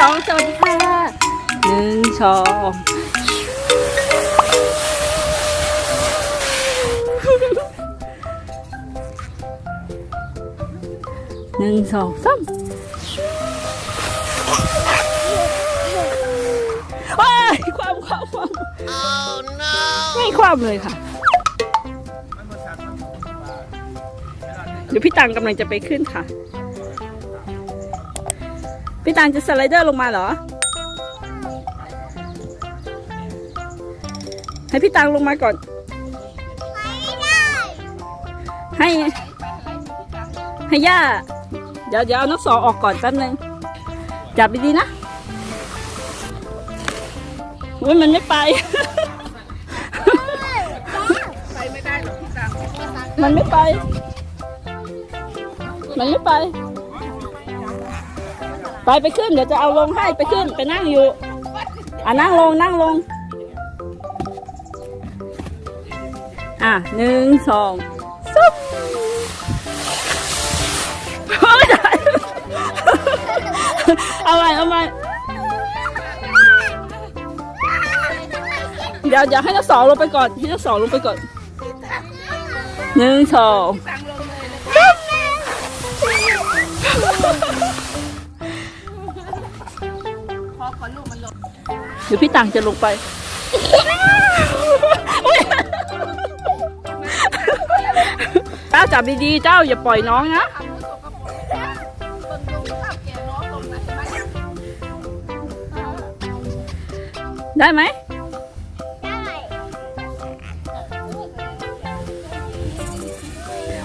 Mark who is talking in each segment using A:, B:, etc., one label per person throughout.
A: สองสวัสดีค่ะหนึ่งสองหนึ่งสองสามว้ายความความความไม่ความเลยค่ะ เดี๋ยวพี่ตังกำลังจะไปขึ้นค่ะ พี่ตังจะสไลเดอร์ลงมาเหรอ ให้พี่ตังลงมาก่อน ให้ ให้ย่า เดี๋ยวเดี๋ยวเอานักสองออกก่อนแป๊บนึง จับดีๆนะอุ้ยมันไม่ไป
B: ไปไม่ได้หรอกพี่ตัง
A: มันไม่ไป มันไม่ไป ไปไปขึ้นเดี๋ยวจะเอาลงให้ไปขึ้นไปนั่งอยู่อะนั่งลงนั่งลง อะหนึ่งสองซุบไม่ได้เอาใหม่เอาใหม่เดี๋ยวเดี๋ยวให้ทั้งสองลงไปก่อนให้ทั้งสองลงไปก่อนหนึ่งสอง
B: ตัง ขอลูกมันลง
A: เดี๋ยวพี่ตังจะลงไปเจ้าจับดีๆ เจ้าอย่าปล่อยน้องนะ
B: ทำมือสกปรกนะคนดูข้าวแก่น้องลงนะใช่ไหม
A: ได้ไหม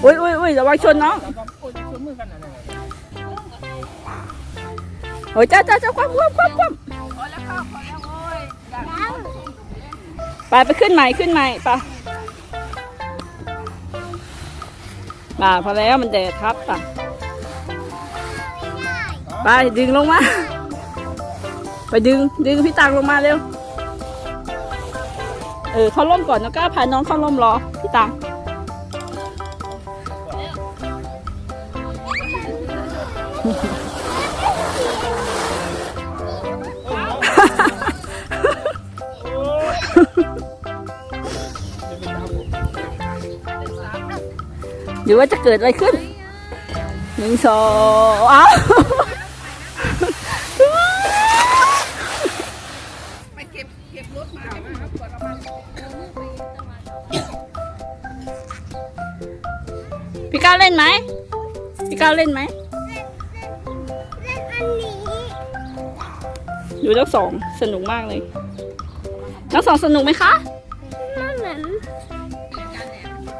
A: อุ้ยอุ้ยอุ้ยระวังชนน้อง โอ้ยเจ้าเจ้าเจ้าความความความความไปไปขึ้นใหม่ขึ้นใหม่ไปะป่าพอแล้วมันแดดครับป่ะไปดึงลงมา ไปดึงดึงพี่ตังลงมาเร็ว เออเข้าร่มก่อนแล้วก็พาน้องเข้าร่มรอพี่ตัง หรือว่าจะเกิดอะไรขึ้นหนึ่งสองอ้าว
B: ไปเก็บเก็บรถมาครับขวดน้ำมัน
A: พี่ก้าวเล่นไหมพี่ก้าวเล่นไหมดูทั้งสองสนุกมากเลยทั้งสองสนุกไหมคะ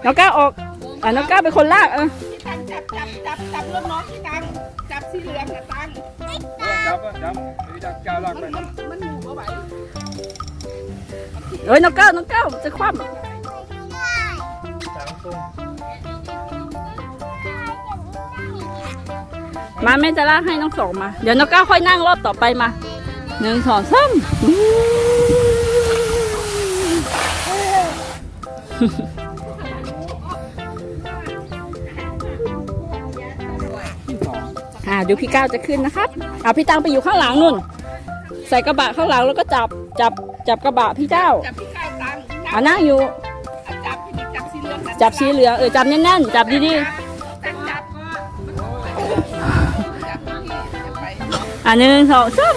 A: น้องก้าวออก อะน้องก้าวเป็นคนลากเออ
B: พี่ตังจับจับจับจับรถน้องพี่ตังจับสีเหลืองนะตัง
C: จับจับมีจับก้าวลากไป
B: มันมันมันอยู่เมื่อไหร่
A: เอ้ยน้องก้าวน้องก้าวจะคว่ำ
C: สามตุ้ม
A: มาแม่จะลากให้น้องสองมา เดี๋ยวน้องก้าวค่อยนั่งรอบต่อไปมาหนึ่งสองสาม อ่าเดี๋ยวพี่ก้าวจะขึ้นนะครับเอาพี่ตังไปอยู่ข้างหลังนู่น ใส่กระบะข้างหลังแล้วก็จับจับจับกระบะพี่เจ้า
B: จับพี่ก้าวตัง
A: อ่านั่งอยู่
B: จับพี่จับสีเหลืองนะ
A: จับสีเหลืองเออจับแน่นๆจับดี
B: ตังจับจับพี่จะไป
A: ๆอ่าหนึ่งสองสาม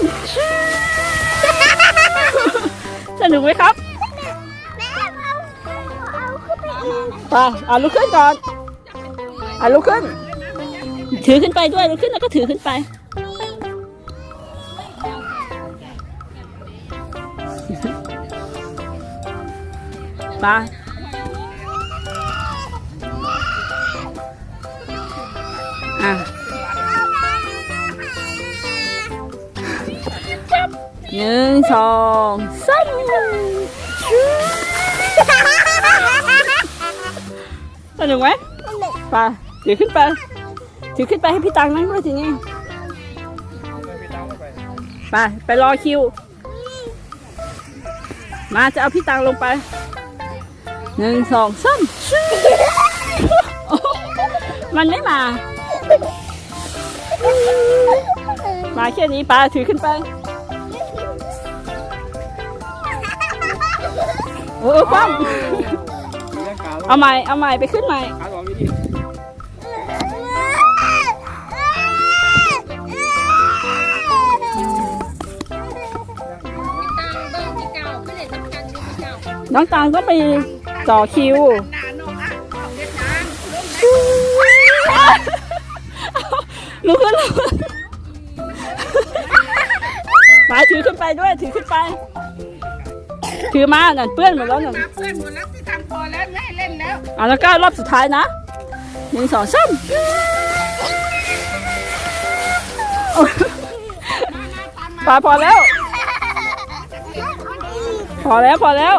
A: สนุกไหมครับไปอ่าลุกขึ้นก่อนอ่าลุกขึ้น ถือขึ้นไปด้วยลุกขึ้นแล้วก็ถือขึ้นไป ไปอะหนึ่งสองสามสนุกไหมไปถือขึ้นไป ถือขึ้นไปให้พี่ตังนั่งด้วยทีนี้
C: ไปตามไป
A: ไป ไปรอคิว มาจะเอาพี่ตังลงไปหนึ่งสองสามมันไม่มา มาแค่นี้ปลาถือขึ้นไปโอ้คว่
C: มีร่างกายำ
A: เอาใหม่ เอาใหม่ไปขึ้นใหม่ น้องตาลก็ไปต่อคิว
B: ลุ
A: กขึ้นลุกมาถือขึ้นไปด้วย ถือขึ้นไป ถือมานั่นเปื้อนหมดแล้วนั่น
B: ตาเพื่อนหมดแล้วที่ทำพอแล้วไม่เล่นแล้ว
A: อะแล้วก็รอบสุดท้ายนะหนึ่งสองสามโอ้ยปลาพอแล้ว พอแล้วพอแล้ว